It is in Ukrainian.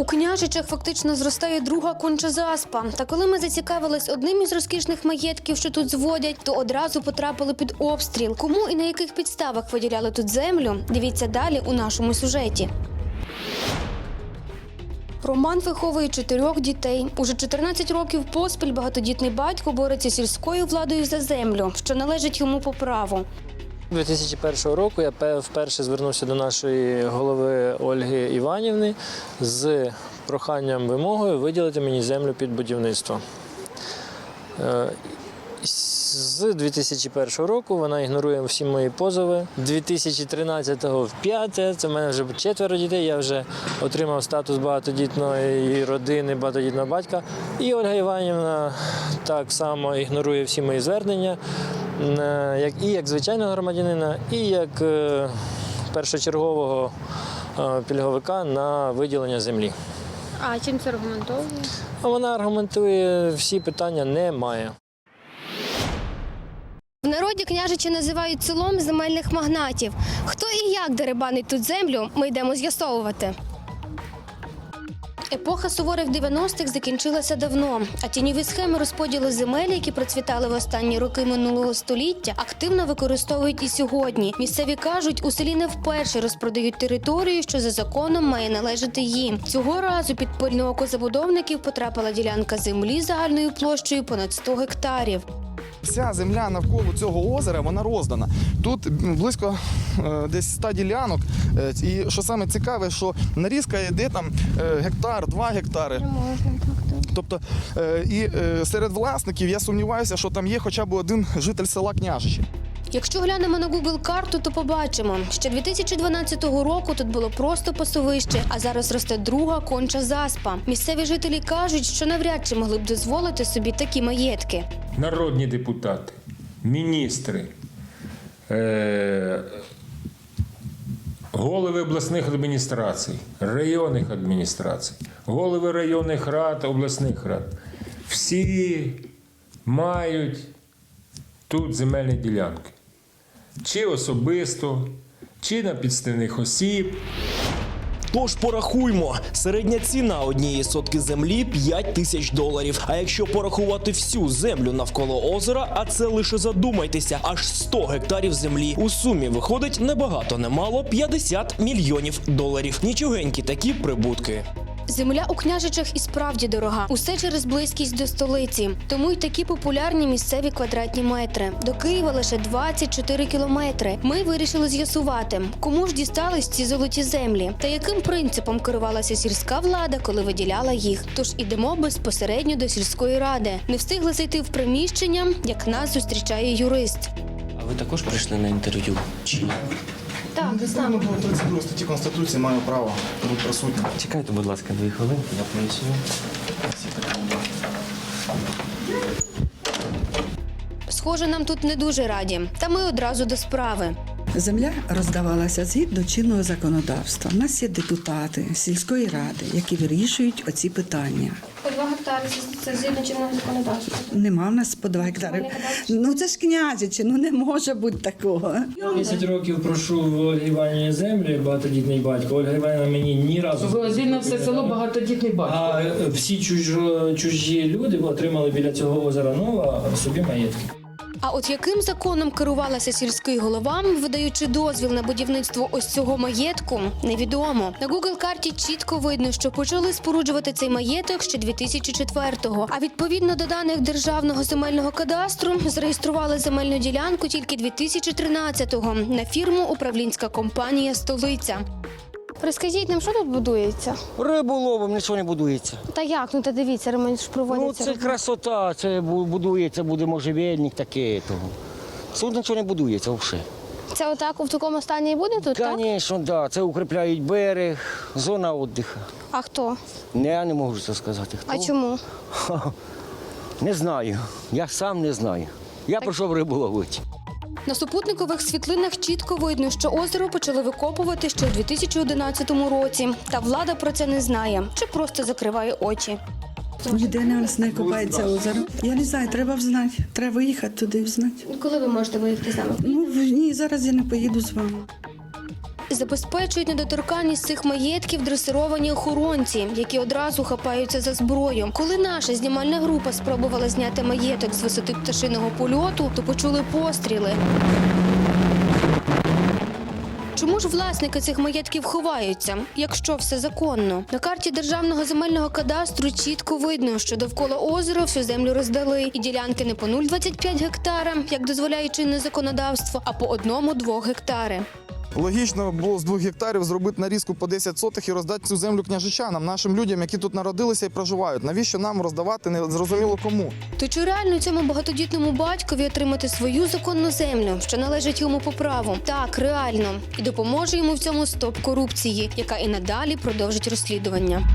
У княжичах фактично зростає друга конча заспа. Та коли ми зацікавились одним із розкішних маєтків, що тут зводять, то одразу потрапили під обстріл. Кому і на яких підставах виділяли тут землю? Дивіться далі у нашому сюжеті. Роман виховує чотирьох дітей. Уже 14 років поспіль багатодітний батько бореться сільською владою за землю, що належить йому по праву. 2001 року я вперше звернувся до нашої голови Ольги Іванівни з проханням вимогою виділити мені землю під будівництво. Е, З 2001 року вона ігнорує всі мої позови. 2013-го в п'яте, це в мене вже четверо дітей. Я вже отримав статус багатодітної родини, багатодітного батька. І Ольга Іванівна так само ігнорує всі мої звернення, як і як звичайного громадянина, і як е, першочергового е, пільговика на виділення землі. А чим це аргументовує? А вона аргументує, всі питання немає. В народі княжичі називають селом земельних магнатів. Хто і як деребанить тут землю, ми йдемо з'ясовувати. Епоха суворих 90-х закінчилася давно, а тіньові схеми розподілу земель, які процвітали в останні роки минулого століття, активно використовують і сьогодні. Місцеві кажуть, у селі не вперше розпродають територію, що за законом має належати їм. Цього разу під пильне око забудовників потрапила ділянка землі загальною площею понад 100 гектарів. Вся земля навколо цього озера вона роздана. Тут близько е, десь 100 ділянок. Е, І що саме цікаве, що нарізка йде там е, гектар, два гектари. Тобто, е, і е, серед власників я сумніваюся, що там є хоча б один житель села Княжичі. Якщо глянемо на Google карту, то побачимо, ще 2012 року тут було просто пасовище, а зараз росте друга конча заспа. Місцеві жителі кажуть, що навряд чи могли б дозволити собі такі маєтки. народні депутати, міністри, е- голови обласних адміністрацій, районних адміністрацій, голови районних рад, обласних рад. Всі мають тут земельні ділянки. Чи особисто, чи на підставних осіб. Тож порахуймо, середня ціна однієї сотки землі 5 тисяч доларів. А якщо порахувати всю землю навколо озера, а це лише задумайтеся, аж 100 гектарів землі. У сумі виходить небагато, немало 50 мільйонів доларів. Нічогенькі такі прибутки. Земля у княжичах і справді дорога. Усе через близькість до столиці. Тому й такі популярні місцеві квадратні метри. До Києва лише 24 кілометри. Ми вирішили з'ясувати, кому ж дістались ці золоті землі та яким принципом керувалася сільська влада, коли виділяла їх. Тож ідемо безпосередньо до сільської ради. Не встигли зайти в приміщення, як нас зустрічає юрист. А ви також прийшли на інтерв'ю? Чи? Так, з Саме було 32 статті Конституції маю право бути присутнім. Чекайте, будь ласка, дві хвилинки, я поясню. Схоже, нам тут не дуже раді. Та ми одразу до справи. Земля роздавалася згідно чинного законодавства. У нас є депутати сільської ради, які вирішують оці питання. По це згідно чинного законодавства. Нема в нас по два гектари. Ну це ж князяче, ну не може бути такого. 10 років прошу в Ольги Іванівні землю, багатодітний батько. Ольга Іванівна мені ні разу. На все село багатодітний батько. А е, всі чужо, чужі люди отримали біля цього озера Нова собі маєтки. А от яким законом керувалася сільський голова, видаючи дозвіл на будівництво ось цього маєтку, невідомо. На Google карті чітко видно, що почали споруджувати цей маєток ще 2004-го. А відповідно до даних державного земельного кадастру зареєстрували земельну ділянку тільки 2013-го на фірму управлінська компанія Столиця. Розкажіть нам, що тут будується? Риболовом нічого не будується. Та як? Ну та дивіться, ремонт ж Ну це красота, це будується, буде можжевельник таке. Того. Тут нічого не будується взагалі. Це отак в такому стані і буде тут, так? Звісно, да, це укріпляють берег, зона віддиху. А хто? Не, я не можу це сказати. Хто? А чому? Не знаю. Я сам не знаю. Я прийшов рибу ловити. На супутникових світлинах чітко видно, що озеро почали викопувати ще у 2011 році. Та влада про це не знає чи просто закриває очі. Ніде не нас не копається озеро. Я не знаю, треба взнати. Треба виїхати туди і взнати. Коли ви можете виїхати з нами? Ну ні, зараз я не поїду з вами. Забезпечують недоторканність цих маєтків дресировані охоронці, які одразу хапаються за зброю. Коли наша знімальна група спробувала зняти маєток з висоти пташиного польоту, то почули постріли. Чому ж власники цих маєтків ховаються, якщо все законно? На карті державного земельного кадастру чітко видно, що довкола озера всю землю роздали, і ділянки не по 0,25 гектара, як дозволяє чинне законодавство, а по одному-двох гектари. Логічно було з двох гектарів зробити нарізку по 10 сотих і роздати цю землю княжичанам, нашим людям, які тут народилися і проживають. Навіщо нам роздавати не зрозуміло кому? То чи реально цьому багатодітному батькові отримати свою законну землю, що належить йому по праву? Так, реально, і допоможе йому в цьому стоп корупції, яка і надалі продовжить розслідування.